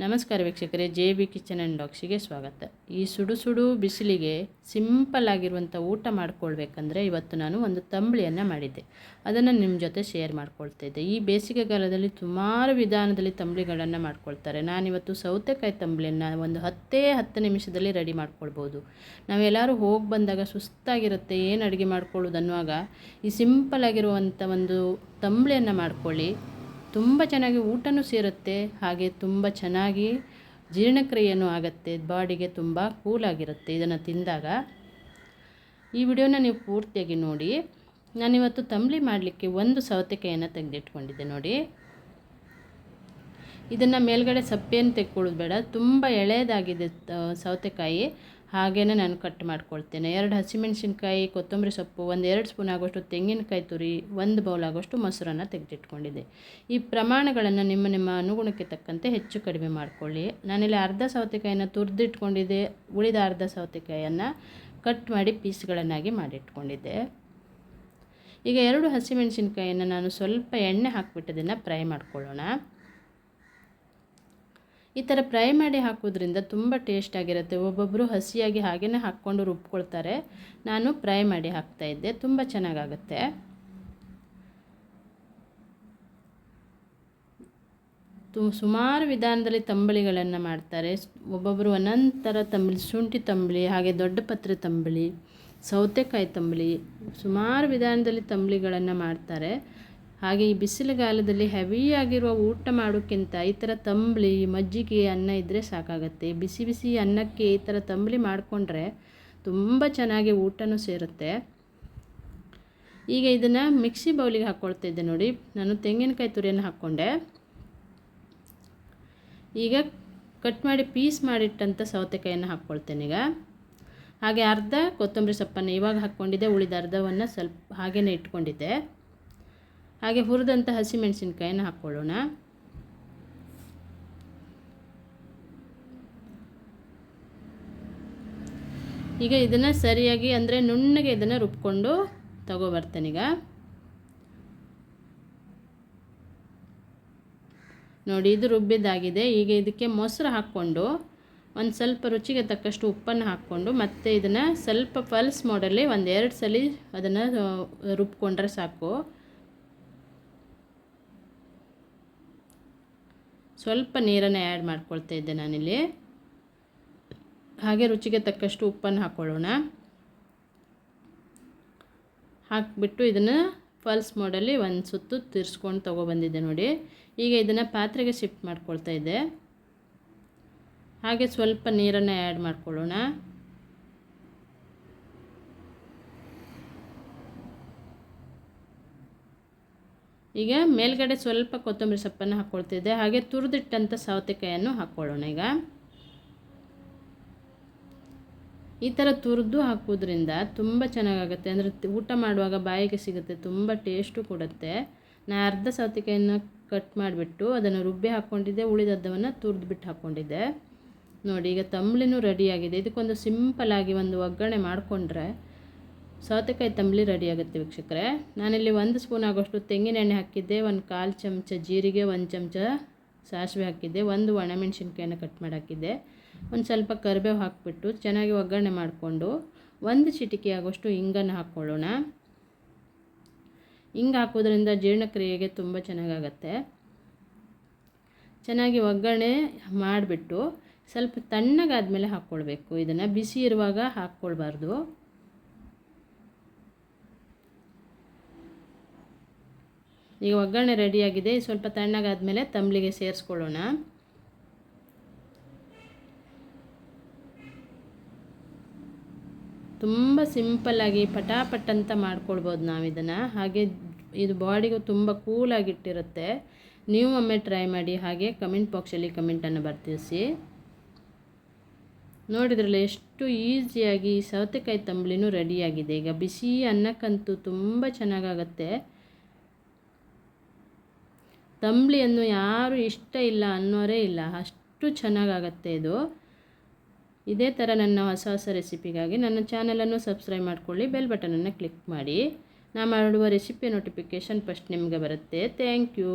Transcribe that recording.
ನಮಸ್ಕಾರ ವೀಕ್ಷಕರೇ, J B kitchen and ಡಾಕ್ಸಿಗೆ ಸ್ವಾಗತ. ಈ ಸುಡು ಸುಡು ಬಿಸಿಲಿಗೆ ಸಿಂಪಲ್ ಆಗಿರುವಂಥ ಊಟ ಮಾಡ್ಕೊಳ್ಬೇಕಂದ್ರೆ ಇವತ್ತು ನಾನು ಒಂದು ತಂಬಳಿಯನ್ನು ಮಾಡಿದ್ದೆ. ಅದನ್ನು ನಿಮ್ಮ ಜೊತೆ ಶೇರ್ ಮಾಡ್ಕೊಳ್ತಾ ಇದ್ದೆ. ಈ ಬೇಸಿಗೆಗಾಲದಲ್ಲಿ ಸುಮಾರು ವಿಧಾನದಲ್ಲಿ ತಂಬಳಿಗಳನ್ನು ಮಾಡ್ಕೊಳ್ತಾರೆ. ನಾನಿವತ್ತು ಸೌತೆಕಾಯಿ ತಂಬಳಿಯನ್ನು ಒಂದು ಹತ್ತೇ ಹತ್ತು ನಿಮಿಷದಲ್ಲಿ ರೆಡಿ ಮಾಡ್ಕೊಳ್ಬೋದು. ನಾವೆಲ್ಲರೂ ಹೋಗಿ ಬಂದಾಗ ಸುಸ್ತಾಗಿರುತ್ತೆ, ಏನು ಅಡುಗೆ ಮಾಡ್ಕೊಳ್ಳೋದು ಅನ್ನುವಾಗ ಈ ಸಿಂಪಲ್ ಆಗಿರುವಂಥ ಒಂದು ತಂಬಳಿಯನ್ನು ಮಾಡ್ಕೊಳ್ಳಿ. ತುಂಬ ಚೆನ್ನಾಗಿ ಊಟನೂ ಸೇರುತ್ತೆ, ಹಾಗೆ ತುಂಬ ಚೆನ್ನಾಗಿ ಜೀರ್ಣಕ್ರಿಯೆಯೂ ಆಗುತ್ತೆ, ಬಾಡಿಗೆ ತುಂಬ ಕೂಲಾಗಿರುತ್ತೆ ಇದನ್ನು ತಿಂದಾಗ. ಈ ವಿಡಿಯೋನ ನೀವು ಪೂರ್ತಿಯಾಗಿ ನೋಡಿ. ನಾನಿವತ್ತು ತಂಬಳಿ ಮಾಡಲಿಕ್ಕೆ ಒಂದು ಸೌತೆಕಾಯಿಯನ್ನು ತೆಗೆದಿಟ್ಕೊಂಡಿದ್ದೆ ನೋಡಿ. ಇದನ್ನು ಮೇಲ್ಗಡೆ ಸಪ್ಪೆಯನ್ನು ತೆಕ್ಕೊಳ್ಳೋದು ಬೇಡ. ತುಂಬ ಎಳೆಯದಾಗಿದೆ ಸೌತೆಕಾಯಿ. ಹಾಗೆಯೇ ನಾನು ಕಟ್ ಮಾಡ್ಕೊಳ್ತೇನೆ. ಎರಡು ಹಸಿಮೆಣಸಿನ್ಕಾಯಿ, ಕೊತ್ತಂಬರಿ ಸೊಪ್ಪು, ಒಂದು ಎರಡು ಸ್ಪೂನ್ ಆಗೋಷ್ಟು ತೆಂಗಿನಕಾಯಿ ತುರಿ, ಒಂದು ಬೌಲ್ ಆಗೋಷ್ಟು ಮೊಸರನ್ನು ತೆಗೆದಿಟ್ಕೊಂಡಿದ್ದೆ. ಈ ಪ್ರಮಾಣಗಳನ್ನು ನಿಮ್ಮ ನಿಮ್ಮ ಅನುಗುಣಕ್ಕೆ ತಕ್ಕಂತೆ ಹೆಚ್ಚು ಕಡಿಮೆ ಮಾಡಿಕೊಳ್ಳಿ. ನಾನಿಲ್ಲಿ ಅರ್ಧ ಸೌತೆಕಾಯಿನ ತುರಿದಿಟ್ಕೊಂಡಿದ್ದೆ. ಉಳಿದ ಅರ್ಧ ಸೌತೆಕಾಯಿಯನ್ನು ಕಟ್ ಮಾಡಿ ಪೀಸ್ಗಳನ್ನಾಗಿ ಮಾಡಿಟ್ಕೊಂಡಿದ್ದೆ. ಈಗ ಎರಡು ಹಸಿಮೆಣಸಿನ್ಕಾಯಿಯನ್ನು ನಾನು ಸ್ವಲ್ಪ ಎಣ್ಣೆ ಹಾಕಿಬಿಟ್ಟು ಅದನ್ನು ಫ್ರೈ ಮಾಡ್ಕೊಳ್ಳೋಣ. ಈ ಥರ ಫ್ರೈ ಮಾಡಿ ಹಾಕೋದ್ರಿಂದ ತುಂಬ ಟೇಸ್ಟ್ ಆಗಿರುತ್ತೆ. ಒಬ್ಬೊಬ್ಬರು ಹಸಿಯಾಗಿ ಹಾಗೆಯೇ ಹಾಕ್ಕೊಂಡು ರುಬ್ಕೊಳ್ತಾರೆ. ನಾನು ಫ್ರೈ ಮಾಡಿ ಹಾಕ್ತಾಯಿದ್ದೆ ತುಂಬ ಚೆನ್ನಾಗಾಗುತ್ತೆ. ತು ಸುಮಾರು ವಿಧಾನದಲ್ಲಿ ತಂಬಳಿಗಳನ್ನು ಮಾಡ್ತಾರೆ. ಒಬ್ಬೊಬ್ಬರು ಅನಂತರ ತಂಬಳಿ, ಶುಂಠಿ ತಂಬಳಿ, ಹಾಗೆ ದೊಡ್ಡ ಪತ್ರೆ ತಂಬಳಿ, ಸೌತೆಕಾಯಿ ತಂಬಳಿ, ಸುಮಾರು ವಿಧಾನದಲ್ಲಿ ತಂಬಳಿಗಳನ್ನು ಮಾಡ್ತಾರೆ. ಹಾಗೆ ಈ ಬಿಸಿಲುಗಾಲದಲ್ಲಿ ಹೆವಿಯಾಗಿರುವ ಊಟ ಮಾಡೋಕ್ಕಿಂತ ಈ ಥರ ತಂಬಳಿ, ಮಜ್ಜಿಗೆ, ಅನ್ನ ಇದ್ದರೆ ಸಾಕಾಗತ್ತೆ. ಬಿಸಿ ಬಿಸಿ ಅನ್ನಕ್ಕೆ ಈ ಥರ ತಂಬಳಿ ಮಾಡಿಕೊಂಡ್ರೆ ತುಂಬ ಚೆನ್ನಾಗಿ ಊಟನೂ ಸೇರುತ್ತೆ. ಈಗ ಇದನ್ನು ಮಿಕ್ಸಿ ಬೌಲಿಗೆ ಹಾಕ್ಕೊಳ್ತಾ ಇದ್ದೆ ನೋಡಿ. ನಾನು ತೆಂಗಿನಕಾಯಿ ತುರಿಯನ್ನು ಹಾಕ್ಕೊಂಡೆ. ಈಗ ಕಟ್ ಮಾಡಿ ಪೀಸ್ ಮಾಡಿಟ್ಟಂಥ ಸೌತೆಕಾಯಿಯನ್ನು ಹಾಕ್ಕೊಳ್ತೇನೆ ಈಗ. ಹಾಗೆ ಅರ್ಧ ಕೊತ್ತಂಬರಿ ಸೊಪ್ಪನ್ನು ಇವಾಗ ಹಾಕ್ಕೊಂಡಿದ್ದೆ. ಉಳಿದ ಅರ್ಧವನ್ನು ಸ್ವಲ್ಪ ಹಾಗೆಯೇ ಇಟ್ಕೊಂಡಿದ್ದೆ. ಹಾಗೆ ಹುರಿದಂಥ ಹಸಿಮೆಣಸಿನ್ಕಾಯಿನ ಹಾಕ್ಕೊಳ್ಳೋಣ ಈಗ ಇದನ್ನು ಸರಿಯಾಗಿ ಅಂದರೆ ನುಣ್ಣಗೆ ಇದನ್ನು ರುಬ್ಕೊಂಡು ತಗೋಬರ್ತೇನೀಗ ನೋಡಿ, ಇದು ರುಬ್ಬಿದ್ದಾಗಿದೆ. ಈಗ ಇದಕ್ಕೆ ಮೊಸರು ಹಾಕ್ಕೊಂಡು ಒಂದು ಸ್ವಲ್ಪ ರುಚಿಗೆ ತಕ್ಕಷ್ಟು ಉಪ್ಪನ್ನು ಹಾಕ್ಕೊಂಡು ಮತ್ತು ಇದನ್ನು ಸ್ವಲ್ಪ ಪಲ್ಸ್ ಮಾಡಲ್ಲಿ ಒಂದು ಎರಡು ಸಲ ಅದನ್ನು ರುಬ್ಕೊಂಡ್ರೆ ಸಾಕು. ಸ್ವಲ್ಪ ನೀರನ್ನು ಆ್ಯಡ್ ಮಾಡ್ಕೊಳ್ತಾ ಇದ್ದೆ ನಾನಿಲ್ಲಿ. ಹಾಗೆ ರುಚಿಗೆ ತಕ್ಕಷ್ಟು ಉಪ್ಪನ್ನು ಹಾಕ್ಕೊಳ್ಳೋಣ. ಹಾಕಿಬಿಟ್ಟು ಇದನ್ನು ಫಲ್ಸ್ ಮೋಡಲ್ಲಿ ಒಂದು ಸುತ್ತು ತಿರ್ಸ್ಕೊಂಡು ತೊಗೊಬಂದಿದ್ದೆ ನೋಡಿ. ಈಗ ಇದನ್ನು ಪಾತ್ರೆಗೆ ಶಿಫ್ಟ್ ಮಾಡ್ಕೊಳ್ತಾ ಇದ್ದೆ. ಹಾಗೆ ಸ್ವಲ್ಪ ನೀರನ್ನು ಆ್ಯಡ್ ಮಾಡ್ಕೊಳ್ಳೋಣ. ಈಗ ಮೇಲ್ಗಡೆ ಸ್ವಲ್ಪ ಕೊತ್ತಂಬರಿ ಸೊಪ್ಪನ್ನು ಹಾಕ್ಕೊಳ್ತಿದ್ದೆ ಹಾಗೆ ತುರಿದಿಟ್ಟಂಥ ಸೌತೆಕಾಯನ್ನು ಹಾಕ್ಕೊಳ್ಳೋಣ ಈಗ. ಈ ಥರ ತುರಿದು ಹಾಕೋದ್ರಿಂದ ತುಂಬ ಚೆನ್ನಾಗಾಗುತ್ತೆ. ಅಂದರೆ ಊಟ ಮಾಡುವಾಗ ಬಾಯಿಗೆ ಸಿಗುತ್ತೆ, ತುಂಬ ಟೇಸ್ಟು ಕೊಡುತ್ತೆ. ನಾನು ಅರ್ಧ ಸೌತೆಕಾಯನ್ನು ಕಟ್ ಮಾಡಿಬಿಟ್ಟು ಅದನ್ನು ರುಬ್ಬಿ ಹಾಕ್ಕೊಂಡಿದ್ದೆ ಉಳಿದದ್ದವನ್ನು ತುರಿದ್ಬಿಟ್ಟು ಹಾಕ್ಕೊಂಡಿದ್ದೆ ನೋಡಿ, ಈಗ ತಂಬ್ಳಿನೂ ರೆಡಿಯಾಗಿದೆ ಇದಕ್ಕೊಂದು ಸಿಂಪಲಾಗಿ ಒಂದು ಒಗ್ಗರಣೆ ಮಾಡಿಕೊಂಡ್ರೆ ಸೌತೆಕಾಯಿ ತಂಬಳಿ ರೆಡಿ ಆಗುತ್ತೆ ವೀಕ್ಷಕರೇ. ನಾನಿಲ್ಲಿ ಒಂದು ಸ್ಪೂನ್ ಆಗೋಷ್ಟು ತೆಂಗಿನ ಎಣ್ಣೆ ಹಾಕಿದ್ದೆ, ಒಂದು ಕಾಲು ಚಮಚ ಜೀರಿಗೆ, ಒಂದು ಚಮಚ ಸಾಸಿವೆ ಹಾಕಿದ್ದೆ, ಒಂದು ಒಣಮೆಣ್ಸಿನ್ಕಾಯಿನ ಕಟ್ ಮಾಡಿ ಹಾಕಿದ್ದೆ. ಒಂದು ಸ್ವಲ್ಪ ಕರಿಬೇವು ಹಾಕಿಬಿಟ್ಟು ಚೆನ್ನಾಗಿ ಒಗ್ಗರಣೆ ಮಾಡಿಕೊಂಡು ಒಂದು ಚಿಟಿಕೆ ಆಗೋಷ್ಟು ಹಿಂಗನ್ನು ಹಾಕ್ಕೊಳ್ಳೋಣ ಹಿಂಗೆ ಹಾಕೋದ್ರಿಂದ ಜೀರ್ಣಕ್ರಿಯೆಗೆ ತುಂಬ ಚೆನ್ನಾಗಾಗತ್ತೆ. ಚೆನ್ನಾಗಿ ಒಗ್ಗರಣೆ ಮಾಡಿಬಿಟ್ಟು ಸ್ವಲ್ಪ ತಣ್ಣಗಾದ್ಮೇಲೆ ಹಾಕ್ಕೊಳ್ಬೇಕು. ಇದನ್ನು ಬಿಸಿ ಇರುವಾಗ ಹಾಕ್ಕೊಳ್ಬಾರ್ದು. ಈಗ ಒಗ್ಗರಣೆ ರೆಡಿಯಾಗಿದೆ ಸ್ವಲ್ಪ ತಣ್ಣಗಾದಮೇಲೆ ತಂಬಳಿಗೆ ಸೇರಿಸ್ಕೊಳ್ಳೋಣ. ತುಂಬ ಸಿಂಪಲ್ಲಾಗಿ ಪಟಾಪಟ್ ಅಂತ ಮಾಡ್ಕೊಳ್ಬೋದು ನಾವು ಇದನ್ನು ಹಾಗೆ ಇದು ಬಾಡಿಗೂ ತುಂಬ ಕೂಲಾಗಿಟ್ಟಿರುತ್ತೆ ನೀವು ಒಮ್ಮೆ ಟ್ರೈ ಮಾಡಿ ಹಾಗೆ ಕಮೆಂಟ್ ಬಾಕ್ಸಲ್ಲಿ ಕಮೆಂಟನ್ನು ಬರ್ತಿಸಿ. ನೋಡಿದ್ರಲ್ಲ ಎಷ್ಟು ಈಸಿಯಾಗಿ ಸೌತೆಕಾಯಿ ತಂಬ್ಳಿನೂ ರೆಡಿಯಾಗಿದೆ ಈಗ ಬಿಸಿ ಅನ್ನಕ್ಕಂತೂ ತುಂಬ ಚೆನ್ನಾಗಾಗತ್ತೆ. ತಂಬ್ಳಿಯನ್ನು ಯಾರು ಇಷ್ಟ ಇಲ್ಲ ಅನ್ನೋರೇ ಇಲ್ಲ. ಅಷ್ಟು ಚೆನ್ನಾಗಾಗತ್ತೆ ಇದು. ಇದೇ ಥರ ನನ್ನ ಹೊಸ ಹೊಸ ರೆಸಿಪಿಗಾಗಿ ನನ್ನ ಚಾನಲನ್ನು ಸಬ್ಸ್ಕ್ರೈಬ್ ಮಾಡ್ಕೊಳ್ಳಿ, ಬೆಲ್ ಬಟನನ್ನು ಕ್ಲಿಕ್ ಮಾಡಿ. ನಾ ಮಾಡುವ ರೆಸಿಪಿ ನೋಟಿಫಿಕೇಷನ್ ಫಸ್ಟ್ ನಿಮಗೆ ಬರುತ್ತೆ. Thank you.